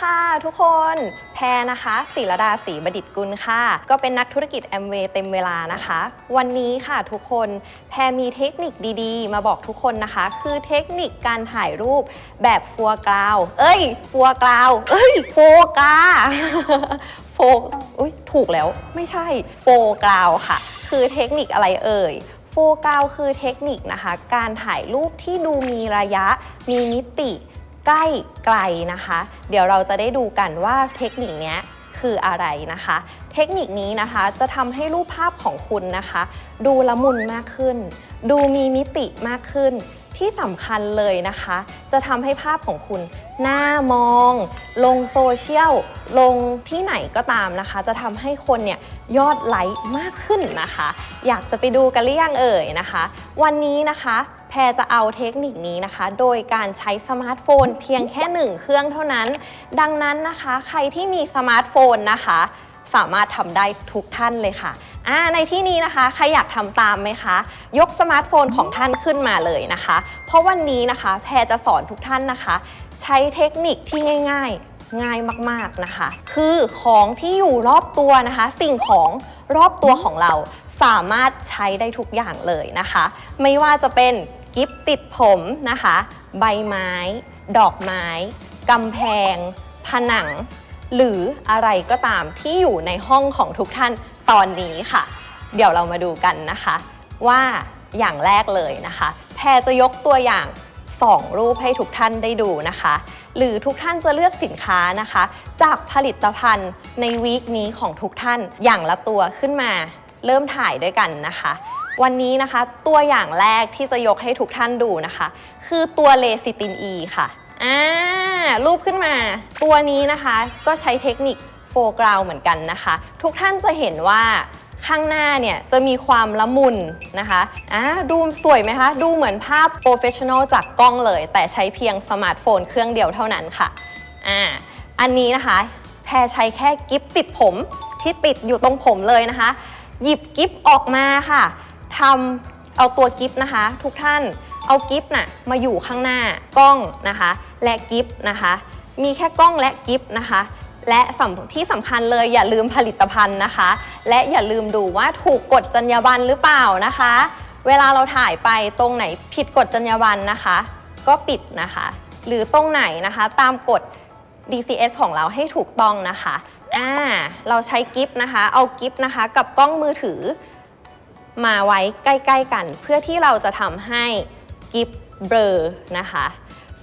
ค่ะ ทุกคนแพรนะคะศิรดาศรีบดิตกุลค่ะ ก็เป็นนักธุรกิจแอมเวย์เต็มเวลานะคะ วันนี้ค่ะทุกคนแพรมีเทคนิคดีๆ มาบอกทุกคนนะคะ คือเทคนิคการถ่ายรูปแบบฟัวกราว เอ้ย ฟัวกราว เอ้ยโฟกาโฟอุ้ยถูกแล้วไม่ใช่โฟกราวค่ะ คือเทคนิคอะไรเอ่ยโฟกาวคือเทคนิคนะคะ การถ่ายรูปที่ดูมีระยะมีมิติ ใกล้ไกลนะคะ เดี๋ยวเราจะได้ดูกันว่าเทคนิคนี้คืออะไรนะคะ เทคนิคนี้นะคะจะทำให้รูปภาพของคุณนะคะ ดูละมุนมากขึ้น ดูมีมิติมากขึ้น ที่สำคัญเลยนะคะ จะทำให้ภาพของคุณหน่ามอง ลงโซเชียล ลงที่ไหนก็ตามนะคะ จะทำให้คนเนี่ยยอดไลค์มากขึ้นนะคะ อยากจะไปดูกันหรือยังเอ่ยนะคะ วันนี้นะคะ แพรจะเอาเทคนิคนี้นะคะ โดยการใช้สมาร์ทโฟนเพียงแค่หนึ่งเครื่องเท่านั้น ดังนั้นนะคะ ใครที่มีสมาร์ทโฟนนะคะ สามารถทำได้ทุกท่านเลยค่ะในที่นี้นะคะ ใครอยากทำตามไหมคะ ยกสมาร์ทโฟนของท่านขึ้นมาเลยนะคะ เพราะวันนี้นะคะ แพรจะสอนทุกท่านนะคะ ใช้เทคนิคที่ง่าย ๆง่ายมากๆนะคะ คือของที่อยู่รอบตัวนะคะ สิ่งของรอบตัวของเราสามารถใช้ได้ทุกอย่างเลยนะคะ ไม่ว่าจะเป็น กิฟติดผมนะคะ ใบไม้ ดอกไม้กำแพง ผนัง หรืออะไรก็ตามที่อยู่ในห้องของทุกท่านตอนนี้ค่ะ เดี๋ยวเรามาดูกันนะคะ ว่าอย่างแรกเลยนะคะ แพรจะยกตัวอย่าง 2 รูปให้ทุกท่านได้ดูนะคะ หรือทุกท่านจะเลือกสินค้านะคะ จากผลิตภัณฑ์ในวีคนี้ของทุกท่านอย่างละตัวขึ้นมา เริ่มถ่ายด้วยกันนะคะ วันนี้นะคะตัวอย่างแรกที่จะยกให้ทุกท่านดูนะคะ คือตัวเลซิตินอีค่ะอ่ารูปขึ้นมา ตัวนี้นะคะก็ใช้เทคนิคโฟกราวเหมือนกันนะคะ ทุกท่านจะเห็นว่าข้างหน้าเนี่ยจะมีความละมุนนะคะอ่าดูสวยไหมคะ ดูเหมือนภาพโปรเฟชชั่นอลจากกล้องเลย แต่ใช้เพียงสมาร์ทโฟนเครื่องเดียวเท่านั้นค่ะอ่าอันนี้นะคะ แพรใช้แค่กิฟติดผมที่ติดอยู่ตรงผมเลยนะคะ หยิบกิฟออกมาค่ะ ทำเอาตัวกิฟนะคะ ทุกท่านเอากิฟน่ะมาอยู่ข้างหน้ากล้องนะคะ และกิฟนะคะ มีแค่กล้องและกิฟนะคะ และสำที่สำคัญเลยอย่าลืมผลิตภัณฑ์นะคะ และอย่าลืมดูว่าถูกกฎจรรยาบรรณหรือเปล่านะคะ เวลาเราถ่ายไปตรงไหนผิดกฎจรรยาบรรณนะคะ ก็ปิดนะคะ หรือตรงไหนนะคะตามกฎ DCS ของเราให้ถูกต้องนะคะ อ่า เราใช้กิฟนะคะ เอากิฟนะคะ กับกล้องมือถือ มาไว้ใกล้ ๆ กัน เพื่อที่เราจะทำให้กิฟเบลอนะคะ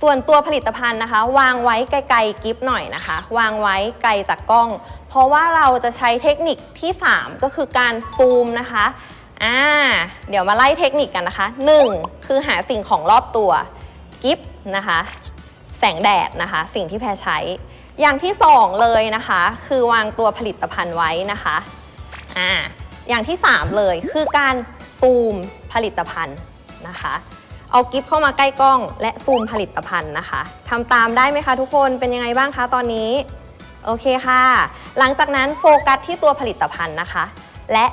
ส่วนตัวผลิตภัณฑ์นะคะ วางไว้ไกลๆกิฟหน่อยนะคะ วางไว้ไกลจากกล้อง เพราะว่าเราจะใช้เทคนิคที่ 3 ก็คือการซูมนะคะอ่าเดี๋ยวมาไล่เทคนิคกันนะคะ 1. คือหาสิ่งของรอบตัวกิฟนะคะ แสงแดดนะคะ สิ่งที่แพรใช้ อย่างที่ 2 เลยนะคะ คือวางตัวผลิตภัณฑ์ไว้นะคะอ่า อย่างที่ 3 เลยคือการซูมผลิตภัณฑ์นะคะ เอากิฟเข้ามาใกล้กล้องและซูมผลิตภัณฑ์นะคะทำตามได้ไหมคะทุกคนเป็นยังไงบ้างคะตอนนี้ โอเคค่ะ หลังจากนั้นโฟกัสที่ตัวผลิตภัณฑ์นะคะ และ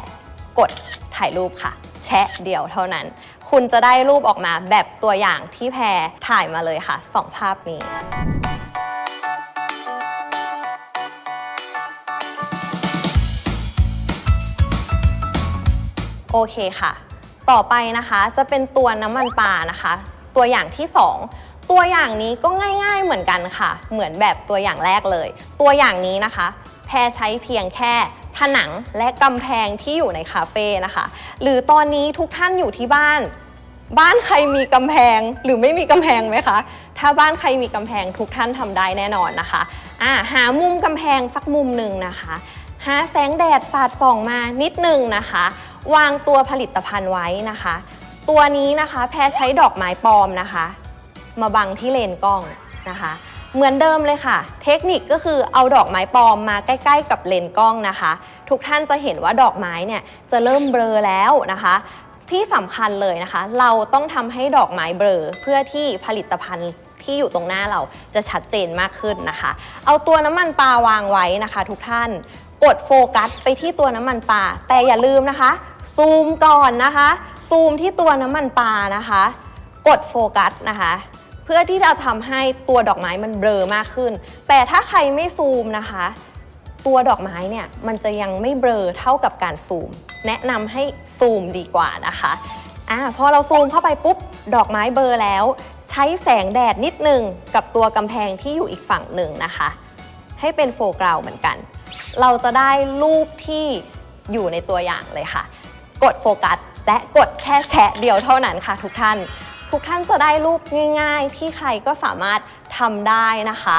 กดถ่ายรูปค่ะ แชะเดียวเท่านั้น คุณจะได้รูปออกมาแบบตัวอย่างที่แพรถ่ายมาเลยค่ะสองภาพนี้ โอเคค่ะ ต่อไปนะคะจะเป็นตัวน้ำมันปลานะคะ ตัวอย่างที่ 2 ตัวอย่างนี้ก็ง่าย ๆเหมือนกันค่ะ เหมือนแบบตัวอย่างแรกเลย ตัวอย่างนี้นะคะ แพรใช้เพียงแค่ผนังและกำแพงที่อยู่ในคาเฟ่นะคะ หรือตอนนี้ทุกท่านอยู่ที่บ้าน บ้านใครมีกำแพงหรือไม่มีกำแพงไหมคะ ถ้าบ้านใครมีกำแพงทุกท่านทำได้แน่นอนนะคะอ่าหามุมกำแพงสักมุมหนึ่งนะคะ หาแสงแดดสาดส่องมานิดนึงนะคะ วางตัวผลิตภัณฑ์ไว้นะคะ ตัวนี้นะคะแพรใช้ดอกไม้ปลอมนะคะ มาบังที่เลนส์กล้องนะคะ เหมือนเดิมเลยค่ะ เทคนิคก็คือเอาดอกไม้ปลอมมาใกล้ ๆ กับเลนส์กล้องนะคะ ทุกท่านจะเห็นว่าดอกไม้เนี่ยจะเริ่มเบลอแล้วนะคะที่สำคัญเลยนะคะ เราต้องทำให้ดอกไม้เบลอเพื่อที่ผลิตภัณฑ์ที่อยู่ตรงหน้าเราจะชัดเจนมากขึ้นนะคะ เอาตัวน้ำมันปลาวางไว้นะคะ ทุกท่านกดโฟกัสไปที่ตัวน้ำมันปลาแต่อย่าลืมนะคะ ซูมก่อนนะคะ ซูมที่ตัวน้ำมันปลานะคะ กดโฟกัสนะคะ เพื่อที่จะทำให้ตัวดอกไม้มันเบลอมากขึ้น แต่ถ้าใครไม่ซูมนะคะ ตัวดอกไม้เนี่ยมันจะยังไม่เบลอเท่ากับการซูม แนะนำให้ซูมดีกว่านะคะอ่าพอเราซูมเข้าไปปุ๊บ ดอกไม้เบลอแล้ว ใช้แสงแดดนิดนึงกับตัวกำแพงที่อยู่อีกฝั่งหนึ่งนะคะ ให้เป็นโฟกราวเหมือนกัน เราจะได้รูปที่อยู่ในตัวอย่างเลยค่ะ กดโฟกัสและกดแค่แชะเดียวเท่านั้นค่ะทุกท่าน ทุกท่านจะได้รูปง่าย ๆ ที่ใครก็สามารถทำได้นะคะ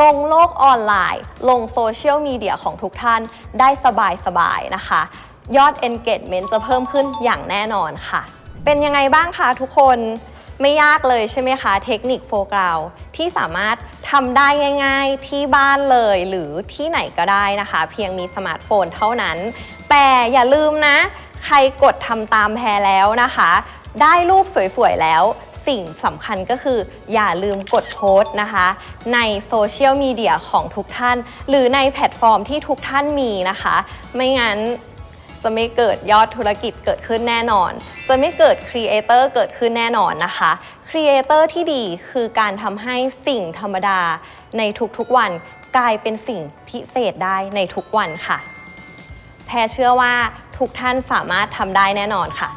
ลงโลกออนไลน์ ลงโซเชียลมีเดียของทุกท่านได้สบายๆนะคะ ยอด engagement จะเพิ่มขึ้นอย่างแน่นอนค่ะ เป็นยังไงบ้างคะทุกคนไม่ยากเลยใช่ไหมคะ เทคนิคโฟกราวที่สามารถทำได้ง่าย ๆ ที่บ้านเลยหรือที่ไหนก็ได้นะคะ เพียงมีสมาร์ทโฟนเท่านั้น แต่อย่าลืมนะ ใครกดทำตามแพรแล้วนะคะ ได้รูปสวยๆแล้วสิ่งสำคัญก็คืออย่าลืมกดโพสต์นะคะ ในโซเชียลมีเดียของทุกท่าน หรือในแพลตฟอร์มที่ทุกท่านมีนะคะ ไม่งั้น จะไม่เกิดยอดธุรกิจเกิดขึ้นแน่นอน จะไม่เกิดครีเอเตอร์เกิดขึ้นแน่นอนนะคะครีเอเตอร์ที่ดีคือการทำให้สิ่งธรรมดาในทุกๆวันกลายเป็นสิ่งพิเศษได้ในทุกวันค่ะ แพรเชื่อว่าทุกท่านสามารถทำได้แน่นอนค่ะ